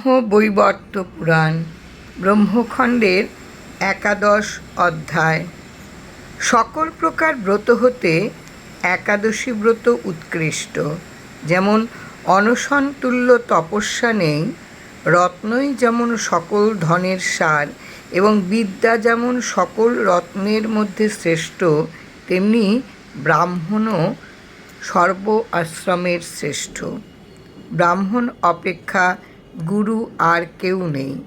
ব্রহ্ম বৈবর্ত পুরাণ, ব্রহ্মখণ্ডের একাদশ অধ্যায়। সকল প্রকার ব্রত হতে একাদশী ব্রত উৎকৃষ্ট। যেমন অনশন তুল্য তপস্যা নেই, রত্নই যেমন সকল ধনের সার, এবং বিদ্যা যেমন সকল রত্নের মধ্যে শ্রেষ্ঠ, তেমনি ব্রাহ্মণও সর্ব আশ্রমের শ্রেষ্ঠ। ব্রাহ্মণ অপেক্ষা গুরু আর কেউ নেই।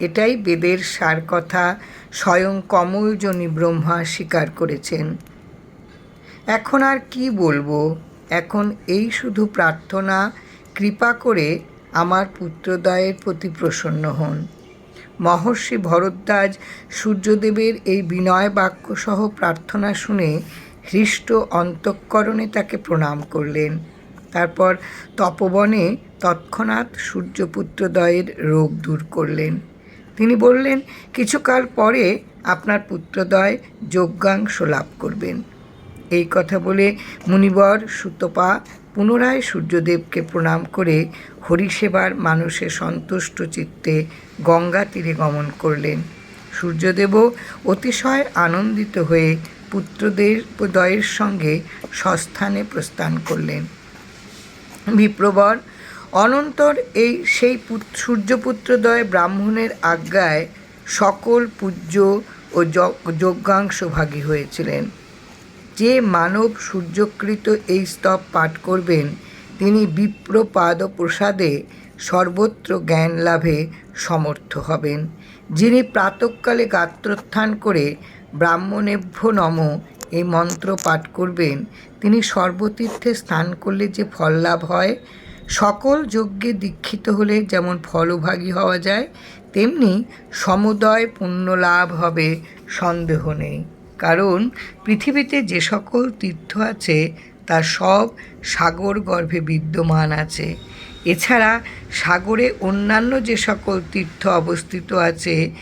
এটাই বেদের সার কথা, স্বয়ং কমলজনী ব্রহ্মা স্বীকার করেছেন। এখন আর কি বলব? এখন এই শুধু প্রার্থনা, কৃপা করে আমার পুত্রদয়ের প্রতি প্রসন্ন হন। মহর্ষি ভরদ্বাজ সূর্যদেবের এই বিনয় বাক্যসহ প্রার্থনা শুনে হৃষ্ট অন্তঃকরণে তাকে প্রণাম করলেন। তারপর তপবনে তৎক্ষণাৎ সূর্যপুত্রদ্বয়ের রোগ দূর করলেন। তিনি বললেন, কিছুকাল পরে আপনার পুত্রদ্বয় যজ্ঞাংশ লাভ করবেন। এই কথা বলে মুনিবর সুতপা পুনরায় সূর্যদেবকে প্রণাম করে হরিসেবার মানুষে সন্তুষ্ট চিত্তে গঙ্গা তীরে গমন করলেন। সূর্যদেবও অতিশয় আনন্দিত হয়ে পুত্রদের দয়ের সঙ্গে সস্থানে প্রস্থান করলেন। বিপ্রবর। অনন্তর এই সেই পুত- সূর্যপুত্রদ্বয় ব্রাহ্মণের আজ্ঞায় সকল পূজ্য ও যজ্ঞ- যজ্ঞাংশভাগী হয়েছিলেন। যে মানব সূর্যকৃত এই স্তব পাঠ করবেন, তিনি বিপ্রপাদ প্রসাদে সর্বত্র জ্ঞান লাভে সমর্থ হবেন। যিনি প্রাতকালে গাত্রোত্থান করে ব্রাহ্মণেভ্য নম এই মন্ত্র পাঠ করবেন, তিনি সর্বতীর্থে স্নান করলে যে ফল লাভ হয়, সকল যজ্ঞে দীক্ষিত হলে যেমন ফলভাগী হওয়া যায়, তেমনি সমুদয় পুণ্য লাভ হবে, সন্দেহ নেই। কারণ পৃথিবীতে যে সকল তীর্থ আছে তা সব সাগর গর্ভে বিদ্যমান আছে। এছাড়া সাগরে অন্যান্য যে সকল তীর্থ অবস্থিত আছে